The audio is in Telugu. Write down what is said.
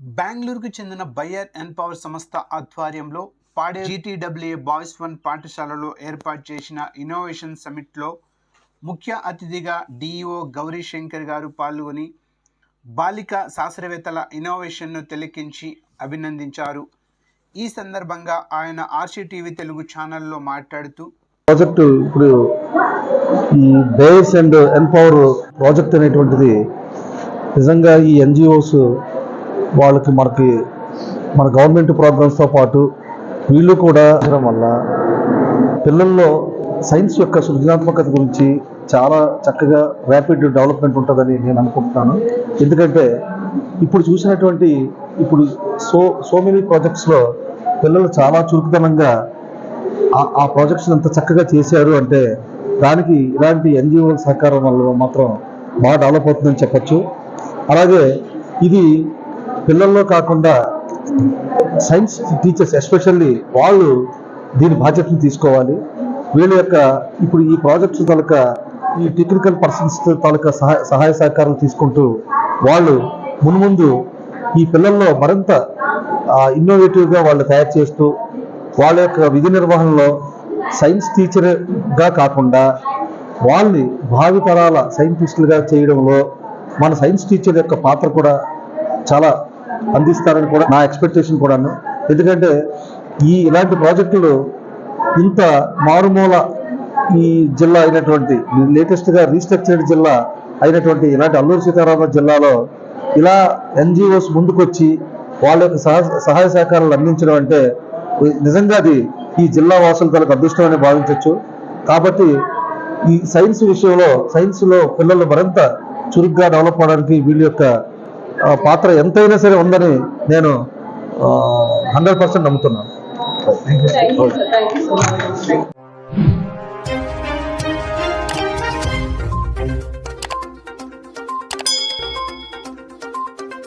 బెంగళూరుకు చెందిన బయ్యర్ ఎన్పవర్ సంస్థ ఆధ్వర్యంలో పాడే జీటీడబ్ల్యూఏ బాయ్స్ వన్ పాఠశాలలో ఏర్పాటు చేసిన ఇన్నోవేషన్ సమిట్లో ముఖ్య అతిథిగా డిఈఓ గౌరీ శంకర్ గారు పాల్గొని బాలిక శాస్త్రవేత్తల ఇన్నోవేషన్ను తిలకించి అభినందించారు. ఈ సందర్భంగా ఆయన ఆర్సీ టీవీ తెలుగు ఛానల్లో మాట్లాడుతూ ప్రాజెక్టు ఇప్పుడు ఈ బేస్ అండ్ ఎన్పవర్ ప్రాజెక్ట్ అనేటువంటిది నిజంగా ఈ ఎన్జిఓస్ వాళ్ళకి మనకి మన గవర్నమెంట్ ప్రోగ్రామ్స్తో పాటు వీళ్ళు కూడా చేయడం వల్ల పిల్లల్లో సైన్స్ యొక్క సృజనాత్మకత గురించి చాలా చక్కగా ర్యాపిడ్ డెవలప్మెంట్ ఉంటుందని నేను అనుకుంటున్నాను. ఎందుకంటే ఇప్పుడు చూసినటువంటి ఇప్పుడు సో సో మెనీ ప్రాజెక్ట్స్లో పిల్లలు చాలా చురుకుతనంగా ఆ- ఆ ప్రాజెక్ట్స్ అంత చక్కగా చేశారు అంటే దానికి ఇలాంటి ఎన్జిఓల సహకారం వల్ల మాత్రం బాగా డెవలప్ అవుతుందని చెప్పచ్చు. అలాగే ఇది పిల్లల్లో కాకుండా సైన్స్ టీచర్స్ ఎస్పెషల్లీ వాళ్ళు దీని బాధ్యతను తీసుకోవాలి. వీళ్ళ యొక్క ఇప్పుడు ఈ ప్రాజెక్ట్స్ తాలూకా ఈ టెక్నికల్ పర్సన్స్ తాలూకా సహాయ సహాయ సహకారం తీసుకుంటూ వాళ్ళు మున్ముందు ఈ పిల్లల్లో మరింత ఇన్నోవేటివ్గా వాళ్ళు తయారు చేస్తూ వాళ్ళ యొక్క విధి నిర్వహణలో సైన్స్ టీచర్గా కాకుండా వాళ్ళని భావితరాల సైంటిస్టులుగా చేయడంలో మన సైన్స్ టీచర్ యొక్క పాత్ర కూడా చాలా అందిస్తారని కూడా నా ఎక్స్పెక్టేషన్ కూడాను. ఎందుకంటే ఈ ఇలాంటి ప్రాజెక్టులు ఇంత మారుమూల ఈ జిల్లా అయినటువంటి లేటెస్ట్గా రీస్ట్రక్చర్డ్ జిల్లా అయినటువంటి ఇలాంటి అల్లూరు సీతారామరాజు జిల్లాలో ఇలా ఎన్జిఓస్ ముందుకొచ్చి వాళ్ళ యొక్క సహాయ సహకారాలు అందించడం అంటే నిజంగా అది ఈ జిల్లా వాసులు తనకు అదృష్టమని భావించవచ్చు కాబట్టి ఈ సైన్స్ విషయంలో సైన్స్లో పిల్లలు మరింత చురుగ్గా డెవలప్ అవడానికి వీళ్ళ యొక్క పాత్ర ఎంతైనా సరే ఉందని నేను హండ్రెడ్ పర్సెంట్ నమ్ముతున్నాను.